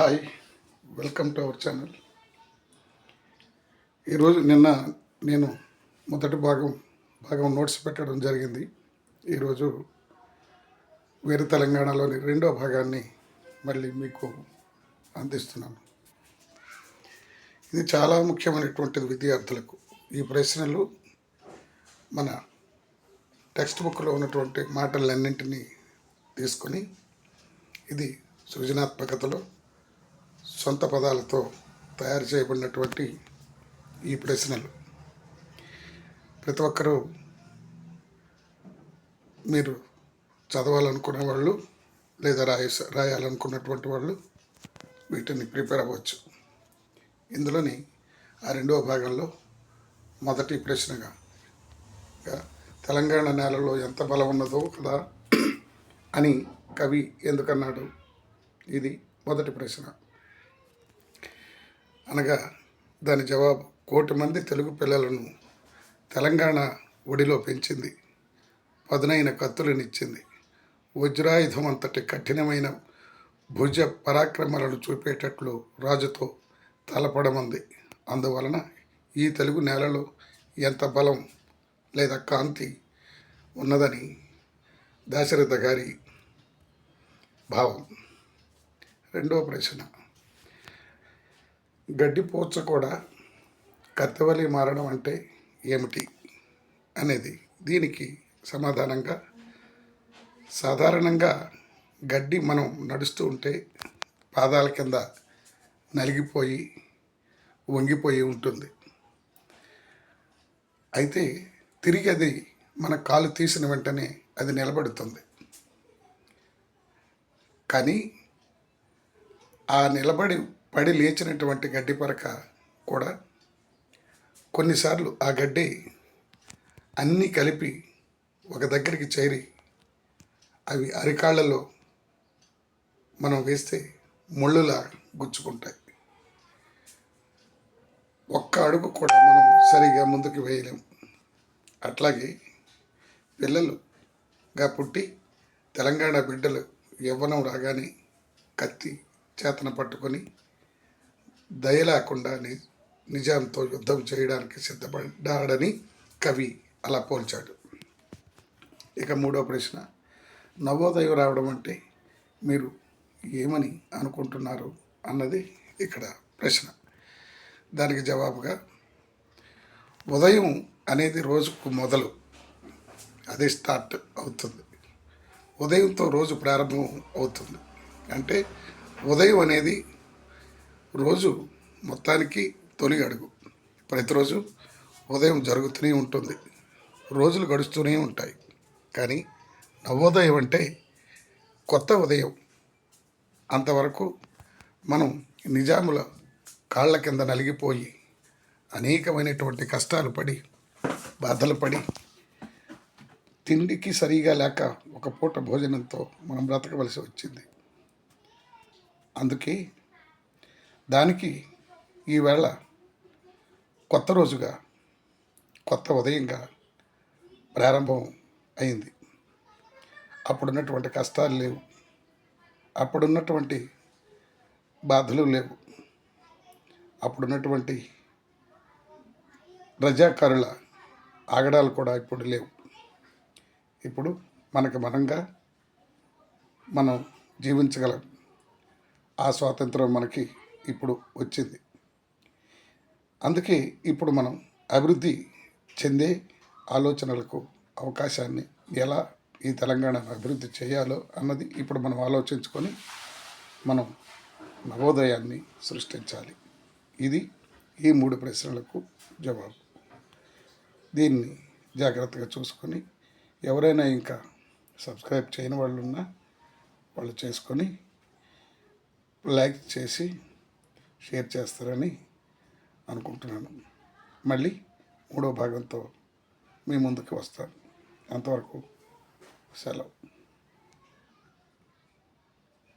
Hi welcome to our channel. ఈరోజు నిన్న నేను మొదటి భాగం భాగం నోట్స్ పెట్టడం జరిగింది. ఈరోజు వేరే తెలంగాణలోని రెండో భాగాన్ని మళ్ళీ మీకు అందిస్తున్నాను. ఇది చాలా ముఖ్యమైనటువంటిది విద్యార్థులకు ఈ ప్రశ్నలు మన టెక్స్ట్ బుక్లో ఉన్నటువంటి మాటలన్నింటినీ తీసుకొని ఇది సృజనాత్మకతలో సొంత పదాలతో తయారు చేయబడినటువంటి ఈ ప్రశ్నలు. ప్రతి ఒక్కరూ మీరు చదవాలనుకునే వాళ్ళు లేదా రాయ రాయాలనుకున్నటువంటి వాళ్ళు వీటిని ప్రిపేర్ అవ్వచ్చు. ఇందులోని ఆ రెండవ భాగంలో మొదటి ప్రశ్నగా తెలంగాణ నేలలో ఎంత బలం ఉన్నదో కదా అని కవి ఎందుకన్నాడు? ఇది మొదటి ప్రశ్న. అనగా దాని జవాబు కోటి మంది తెలుగు పిల్లలను తెలంగాణ ఒడిలో పెంచింది పదునైన కత్తులనిచ్చింది. వజ్రాయుధం అంతటి కఠినమైన భుజ పరాక్రమాలను చూపేటట్లు రాజుతో తలపడమంది. అందువలన ఈ తెలుగు నేలలో ఎంత బలం లేదా కాంతి ఉన్నదని దాశరథ గారి భావం. రెండవ ప్రశ్న. గడ్డిపోచ కూడా కత్తెవలి మారడం అంటే ఏమిటి అనేది దీనికి సమాధానంగా సాధారణంగా గడ్డి మనం నడుస్తూ ఉంటే పాదాల కింద నలిగిపోయి వంగిపోయి ఉంటుంది. అయితే తిరిగి అది మన కాలు తీసిన వెంటనే అది నిలబడుతుంది. కానీ ఆ నిలబడి పడి లేచినటువంటి గడ్డి పరక కూడా కొన్నిసార్లు ఆ గడ్డి అన్నీ కలిపి ఒక దగ్గరికి చేరి అవి అరికాళ్ళలో మనం వేస్తే ముళ్ళులా గుచ్చుకుంటాయి. ఒక్క అడుగు కూడా మనం సరిగా ముందుకు వేయలేము అట్లాగే పిల్లలుగా పుట్టి తెలంగాణ బిడ్డలు యవ్వనం రాగానే కత్తి చేతన పట్టుకొని దయ లేకుండా ని నిజాంతో యుద్ధం చేయడానికి సిద్ధపడ్డాడని కవి అలా పోల్చాడు. ఇక మూడో ప్రశ్న నవోదయం రావడం అంటే మీరు ఏమని అనుకుంటున్నారు అన్నది ఇక్కడ ప్రశ్న. దానికి జవాబుగా ఉదయం అనేది రోజుకు మొదలు. అదే స్టార్ట్ అవుతుంది. ఉదయంతో రోజు ప్రారంభం అవుతుంది. అంటే ఉదయం అనేది రోజు మొత్తానికి తొలి అడుగు. ప్రతిరోజు ఉదయం జరుగుతూనే ఉంటుంది. రోజులు గడుస్తూనే ఉంటాయి. కానీ నవోదయం అంటే కొత్త ఉదయం. అంతవరకు మనం నిజాముల కాళ్ళ కింద నలిగిపోయి అనేకమైనటువంటి కష్టాలు పడి బాధలు పడి తిండికి సరిగా లేక ఒక పూట భోజనంతో మనం బ్రతకవలసి వచ్చింది. అందుకే దానికి ఈవేళ కొత్త రోజుగా కొత్త ఉదయంగా ప్రారంభం అయింది. అప్పుడున్నటువంటి కష్టాలు లేవు. అప్పుడున్నటువంటి బాధలు లేవు. అప్పుడున్నటువంటి రజాకారుల ఆగడాలు కూడా ఇప్పుడు లేవు. ఇప్పుడు మనకు మనంగా మనం జీవించగలం. ఆ స్వాతంత్రం మనకి ఇప్పుడు వచ్చింది. అందుకే ఇప్పుడు మనం అభివృద్ధి చెందే ఆలోచనలకు అవకాశాన్ని ఎలా ఈ తెలంగాణను అభివృద్ధి చేయాలో అన్నది ఇప్పుడు మనం ఆలోచించుకొని మనం నవోదయాన్ని సృష్టించాలి. ఇది ఈ మూడు ప్రశ్నలకు జవాబు. దీన్ని జాగ్రత్తగా చూసుకొని ఎవరైనా ఇంకా సబ్స్క్రైబ్ చేయని వాళ్ళు ఉన్నా వాళ్ళు చేసుకొని లైక్ చేసి షేర్ చేస్తారని అనుకుంటున్నాను. మళ్ళీ మూడో భాగంతో మీ ముందుకు వస్తాను. అంతవరకు సెలవు.